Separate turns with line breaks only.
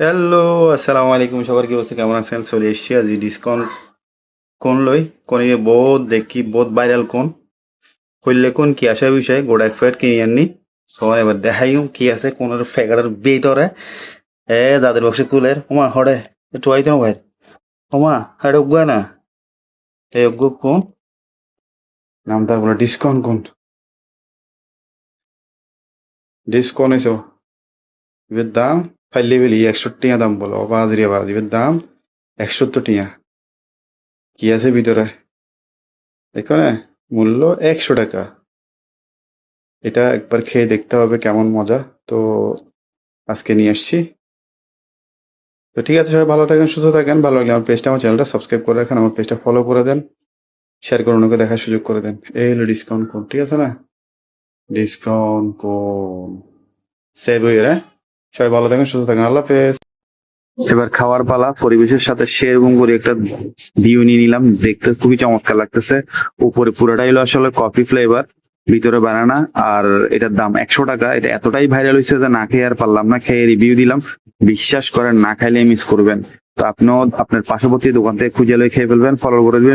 Hello আসসালামু আলাইকুম। সবার কি অবস্থা? কেমন আছেন? চলে এসছি আজ ডিসকাউন্ট কোন লই কোন বহুত দেখি, বহুত ভাইরাল কোন। কইলে কোন কি আসে বিষয়ে? গোড়া ফেট কিনে আননি সবাই এবার দেখাইও কি আছে কোন ফেগারের ভিতরে। এ, যাদের বক্সে তুলের ওমা হড়ে একটু আইতো না ভাই। ওমা হাড়ে উগ্গা না। এই উগ্গ কোন? নাম নামটা বলে ডিসকাউন্ট কোন? ডিসকাউন্ট এসো। দাম? ফাইলে বেলি একশো টিয়া দাম বলো অবাজ রে এর দাম একসত্তর টিয়া কি আছে ভিতরে দেখো না মূল্য একশো টাকা এটা একবার খেয়ে দেখতে হবে কেমন মজা তো আজকে নিয়ে আসছি তো ঠিক আছে সবাই ভালো থাকেন সুস্থ থাকেন ভালো লাগলে আমার পেজটা আমার চ্যানেলটা সাবস্ক্রাইব করে রাখেন আমার পেজটা ফলো করে দেন শেয়ার করে ওনাকে দেখার সুযোগ করে দেন এই হলো ডিসকাউন্ট কোড ঠিক আছে না ডিসকাউন্ট কোড সেভ হ্যাঁ সবাই ভালো থাকেন, সুস্থ থাকেন। আল্লাহ হাফেজ। এবার খাওয়ার পালা, পরিবেশের সাথে সেরকম করে একটা ভিউ নিয়ে নিলাম। দেখতে খুবই চমৎকার লাগতেছে। উপরে পুরোটাই হলো আসলে কফি ফ্লেভার ভিতরে বানানা আর এটার দাম একশো টাকা। এটা এতটাই ভাইরাল হয়েছে যে না খেয়ে আর পারলাম না। খেয়ে রিভিউ দিলাম। বিশ্বাস করেন, না খাইলে মিস করবেন। তো আপনিও আপনার পার্শ্ববর্তী দোকান থেকে খুঁজে খেয়ে ফেলবেন ফলো করে দিবেন।